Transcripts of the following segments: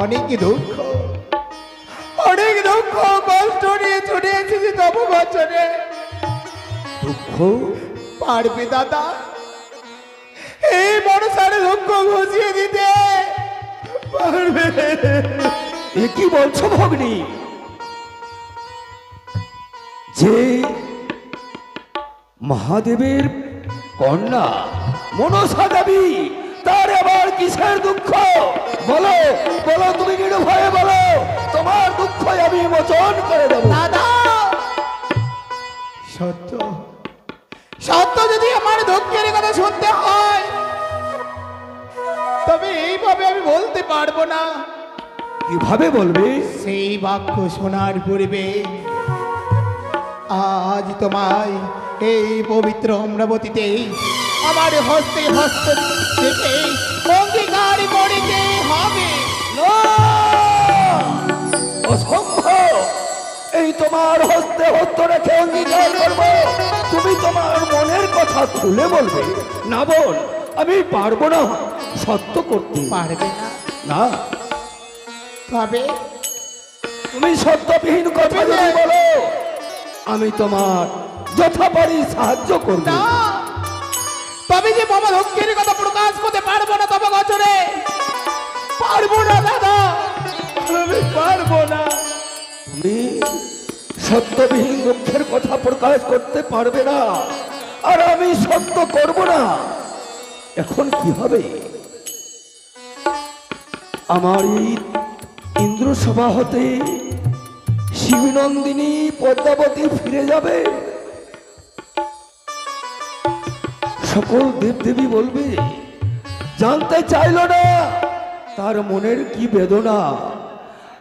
অনেক দুঃখ। অনেক দুঃখ কষ্ট নিয়ে ছুটে এসেছি তবু বছরে দুঃখ? পারবে দাদা। এই মনসার দুঃখ ঘুষিয়ে দিতে। পারবে। এ কি বলছো ভগ্নি? যে মহাদেবের কন্যা মনসা দেবী কিসের দুঃখ? বলো বলো তুমি নির্ভয়ে বলো। তোমার দুঃখ আমি মোচন করে দেবো। দাদা! সত্য। সত্য যদি আমার দুঃখের কথা শুনতে হয় তবে এইভাবে আমি বলতে পারব না। কীভাবে বলবে? সেই বাক্য শোনার পূর্বে আজ তোমায় এই পবিত্র অমরাবতীতে আমার হস্তে হস্ত থেকে অঙ্গীকার করিতে হবে। অসম্ভব এই তোমার হস্তে হস্ত রেখে অঙ্গীকার করব। তুমি তোমার মনের কথা খুলে বলবে। না বোন আমি পারব না সত্য করতে। পারবে না। তবে? তুমি সত্যবিহীন কথা যদি বলো আমি তোমার যথা পারি সাহায্য করব। না। তবে যে বাবা দুঃখের কথা প্রকাশ করতে পারব না তবে বছরে। পারব না, দাদা। আমি পারব না। সত্যবিহীন দুঃখের কথা প্রকাশ করতে পারবে না। আর আমি সত্য করব না। এখন কি হবে? আমার এই ইন্দ্রসভা হতে শিবনন্দিনী পদ্মাবতী ফিরে যাবে। সকল দেবদেবী বলবে জানতে চাইল না তার মনের কি বেদনা?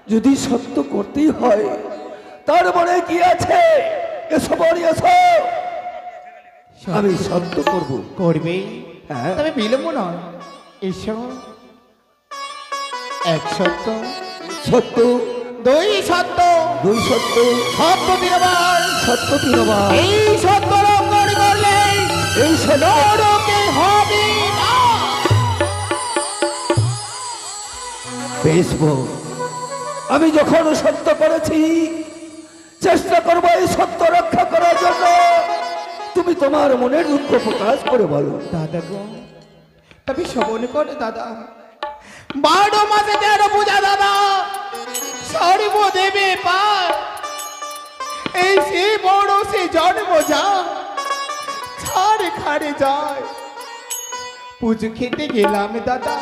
যদি সত্য করতেই হয় তার মনে কি আছে? এসো বলি এসো। আমি সত্য করব। করবে? হ্যাঁ। তবে বিলম্ব নয়। এসো। এক সত্য। সত্য। দুই সত্য। দুই সত্য। সত্য তিনবার সত্য তিনবার এই সত্য এই হবে না আমি যখন সত্য করেছি চেষ্টা করব এই সত্য রক্ষা করার জন্য। তুমি তোমার মনের দুঃখ প্রকাশ করে বলো। দাদা গো তবে শ্রবণ করে দাদা। বারো মাসে তেরো পূজা দাদা। সর্ব দেবে পার এই সে বড় সে জন্ম যা ছাড়ে যায়। পুজো খেতে গেলাম দাদা।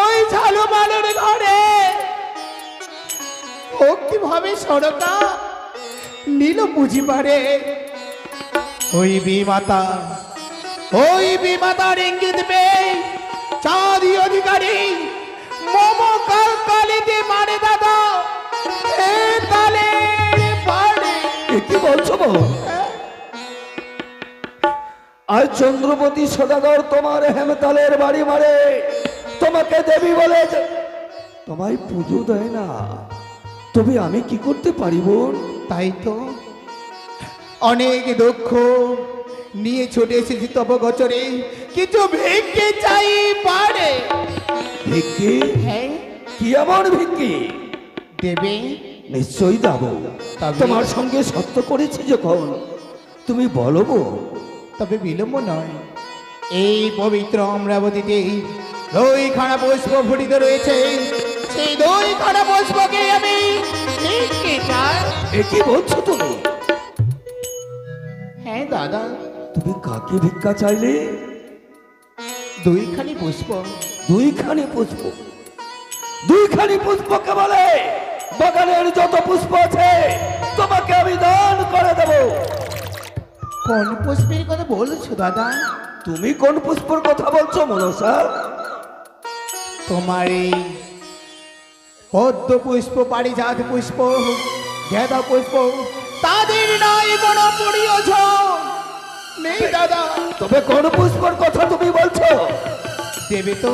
ওই ঝালু মালের ঘরে ভক্তি ভাবে সরকা নীল পুঁজি পারে ওই বিমাতা, ওই বিমাতার ইঙ্গিত পেয়ে চাঁদি অধিকারী, মম কাল কালিতে মারে দাদা। তালে পারে কি বলছো বউ আজ চন্দ্রপতি সদাগর তোমার হেমতালের বাড়ি মারে। তোমাকে দেবী বলে তোমায় পুজো দেয় না। তবে আমি কি করতে পারি বোন? তাই তো। অনেক দক্ষ নিয়ে ছুটে এসেছি তব গোচরে কিছু ভিক্ষে চাই পারে। ভিক্ষি? হ্যাঁ। কি এমন ভিক্ষি? দেবে? নিশ্চয়ই দেব। তোমার সঙ্গে সত্য করেছি যখন। তুমি বলো বউ। তবে বিলম্ব নয়। এই পবিত্র অমরাবতীতে দুইখানা পুষ্প ফুটিত রয়েছে। সেই দুইখানা পুষ্পকে আমি কি বলছো তুমি? হ্যাঁ দাদা। তুমি কাকে ভিক্ষা চাইলে? দুইখানি পুষ্প। দুইখানি পুষ্প? দুইখানি পুষ্পকে বলে বাগানের যত পুষ্প আছে তোমাকে আমি দান করে দেব। কোন পুষ্পের কথা বলছো দাদা? তুমি কোন পুষ্পর কথা বলছো মনসা? তোমার এই পদ্ম পুষ্প পারিজাত পুষ্প গেঁদা পুষ্প তাদের নাই কোনো প্রিয়জন নেই দাদা। তবে কোন পুষ্পর কথা তুমি বলছো? দেবে তো।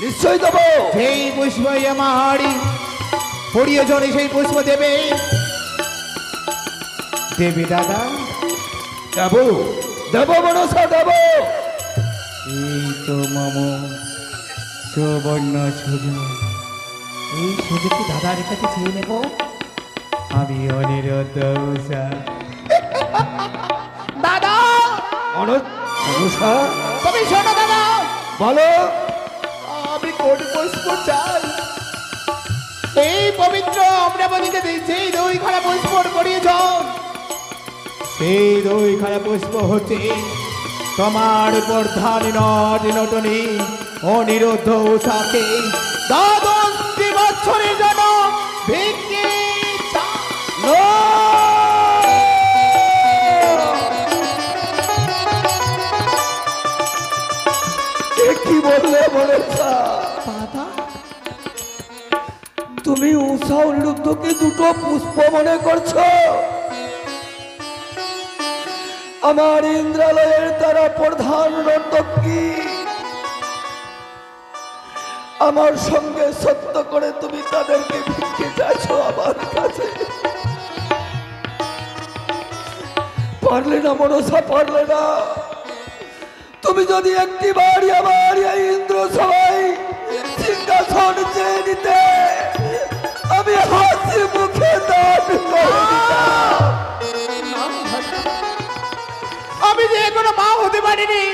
নিশ্চয়ই দেব। সেই পুষ্প আমার প্রিয়জনে সেই পুষ্প দেবে। দেবে দাদা। দেব। দেব মনসা দেব। এই তো মম সুবর্ণ সুযোগ এই সুযোগ কি দাদার কাছে চেয়ে নেব। আমি অনিরুদ্ধ উষা দাদা! অনু- অনুষা তুমি শোনো দাদা। বলো। আমি কোটি পুষ্প চাই? এই পবিত্র অমরাবতীতে যেই দুই খানা পুষ্প সেই দুই খানা পুষ্প হচ্ছে তোমার প্রধান নট নটনি অনিরুদ্ধ উষাকে দ্বাদশটি বছরের জন্য ভিক্ষে কি বললে বলেছা দাদা তুমি উষা অনিরুদ্ধকে দুটো পুষ্প মনে করছ? আমার ইন্দ্রালয়ের তারা প্রধান আমার সঙ্গে সত্য করে তুমি তাদেরকে ভিক্ষে চাইছো আমার কাছে। পারলে না মনসা, পারলে না। তুমি যদি একটি বাড়ি আমার এই ইন্দ্র সবাই সিংহাসন চেয়ে নিতে, আমি হাসি মুখে দিতাম। আমি যে এখনও মা হতে পারিনি,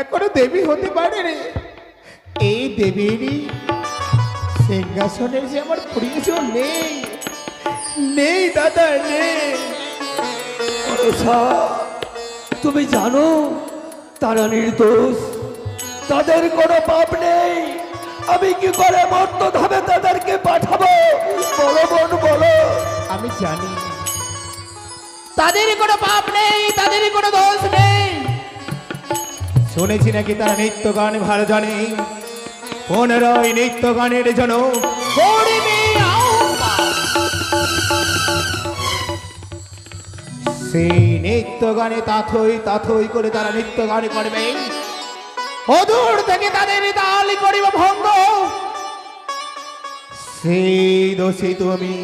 এখনও দেবী হতে পারিনি। এই দেবীরই সিংহাসনের যে আমার প্রিয়জন নেই নেই দাদা, নেই। তুমি জানো, তারা নির্দোষ। তাদের কোনো পাপ নেই। আমি কি করে মর্ত তাদেরই কোনো পাপ নেই তাদেরই কোনো দোষ নেই। শুনেছি নাকি তারা নিত্য গান ভালো জানে। পনেরোই নৃত্য গানের জন্য করিবি সেই নৃত্য গানে তাথই তাথই করে তারা নৃত্য গান করবে। অদূর থেকে তাদের তাল করিব ভঙ্গ। সেই দোষী তুমি।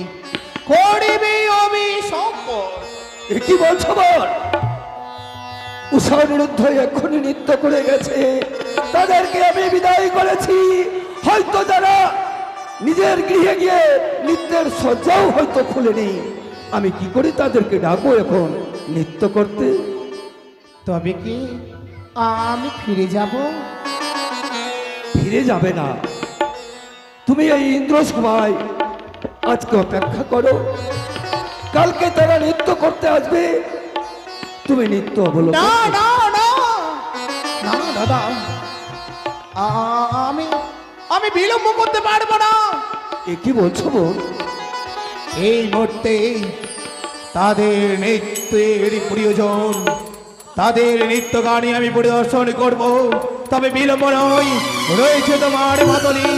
করিবে এ কি বলছো বল? এক্ষুনি নৃত্য করে গেছে। তাদেরকে আমি বিদায় করেছি। হয়তো যারা নিজের গৃহে গিয়ে নৃত্যের সজ্জাও হয়তো খুলেনি। আমি কি করি তাদেরকে ডাকবো এখন নৃত্য করতে? তবে কি আমি ফিরে যাব? ফিরে যাবে না। তুমি এই ইন্দ্র সভায় আজকে অপেক্ষা করো। কালকে তারা নৃত্য করতে আসবে। তুমি নৃত্য অবলম্বন না না না। না দাদা। আমি আমি বিলম্ব করতে পারব না। এ কি বলছো বোন এই মুহূর্তে তাদের নৃত্যের প্রিয়জন। তাদের নৃত্য গানে আমি পরিদর্শন করব। তবে বিলম্ব নয়। রয়েছে তোমার মাতলি।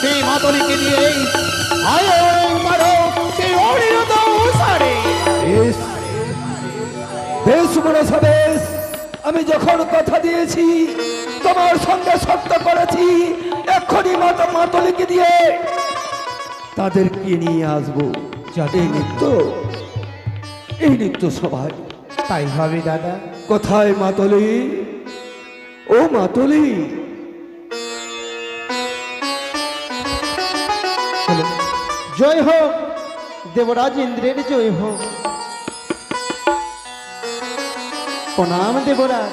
সেই মাতলিকে দিয়ে আয়োজন করো। সেই অনিরত বেশ মনসা বেশ আমি যখন কথা দিয়েছি তোমার সঙ্গে সত্য করেছি এক্ষুনি মাতা মাতলিকে দিয়ে তাদেরকে নিয়ে আসব? এই নৃত্য। এই নৃত্য সবাই তাই হবে দাদা। কোথায় মাতলি? ও মাতলি। জয় হোক দেবরাজ ইন্দ্রের জয় হোক। প্রণাম দেবরাজ।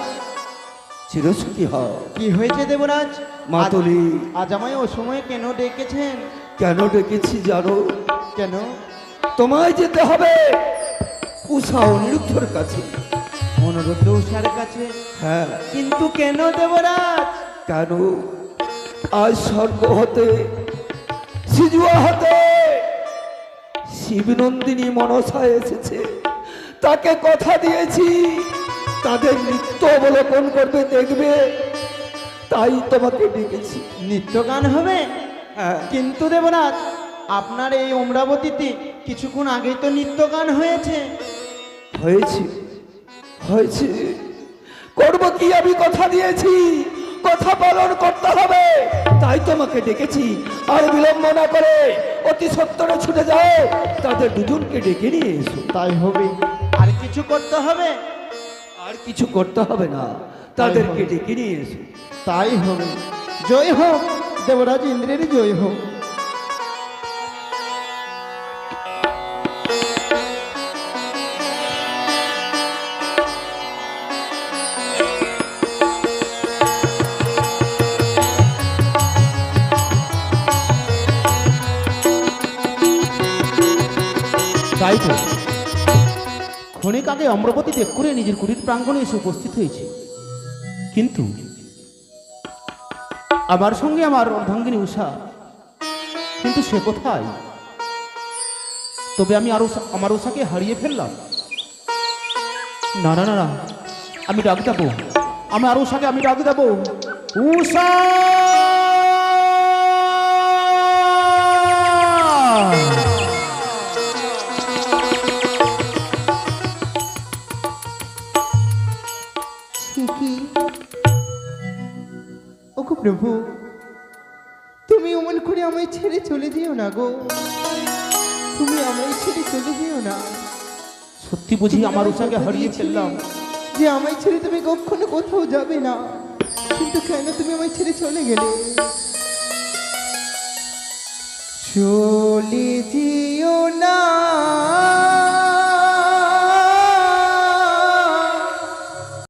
চিরসুখী হ কি হয়েছে দেবরাজ? মাতলি। আজ- আমায় ও সময় কেন ডেকেছেন? কেন ডেকেছি জানো? কেন? তোমায় যেতে হবে। উষা অনিরুদ্ধর কাছে। অনুরুদ্ধ উষার কাছে? হ্যাঁ। কিন্তু কেন দেবরাজ? কেন? আজ স্বর্গ হতে সিজুয়া হতে শিবনন্দিনী মনসা এসেছে। তাকে কথা দিয়েছি। তাদের নৃত্য অবলোকন করবে দেখবে তাই তোমাকে ডেকেছি। নিত্য গান হবে? হ্যাঁ। কিন্তু দেবনাথ আপনার এই অমরাবতীতে কিছুক্ষণ আগেই তো নিত্য গান হয়েছে। হয়েছে হয়েছে। করব কি আমি কথা দিয়েছি? কথা পালন করতে হবে। তাই তোমাকে ডেকেছি। আর বিলম্ব না করে অতি সত্তরে ছুটে যাও। তাদের দুজনকে ডেকে নিয়ে এসো। তাই হবে। আর কিছু করতে হবে? আর কিছু করতে হবে না। তাদেরকে ডেকে নিয়ে এসে তাই হবে। জয় হোক দেবরাজ ইন্দ্রের জয় হোক। ক্ষণিক আগে অম্রপতি ত্যাগ করে নিজের কুটির প্রাঙ্গণে এসে উপস্থিত হয়েছে। কিন্তু আমার সঙ্গে আমার অর্ধাঙ্গিনী উষা কিন্তু সে কোথায়? তবে আমি আরও আমার উষাকে হারিয়ে ফেললাম। না না না না, আমি ডাক দেবো আমি আরও উষাকে আমি ডাক দেবো উষা প্রভু তুমি অমন করে আমায় ছেড়ে চলে যেও না গো। তুমি আমায় ছেড়ে চলে যেও না। সত্যি বুঝি আমার উষাকে হারিয়ে ফেললাম। যে আমায় ছেড়ে তুমি কখনো কোথাও যাবে না। কিন্তু কেন তুমি আমায় ছেড়ে চলে গেলে? চলে যে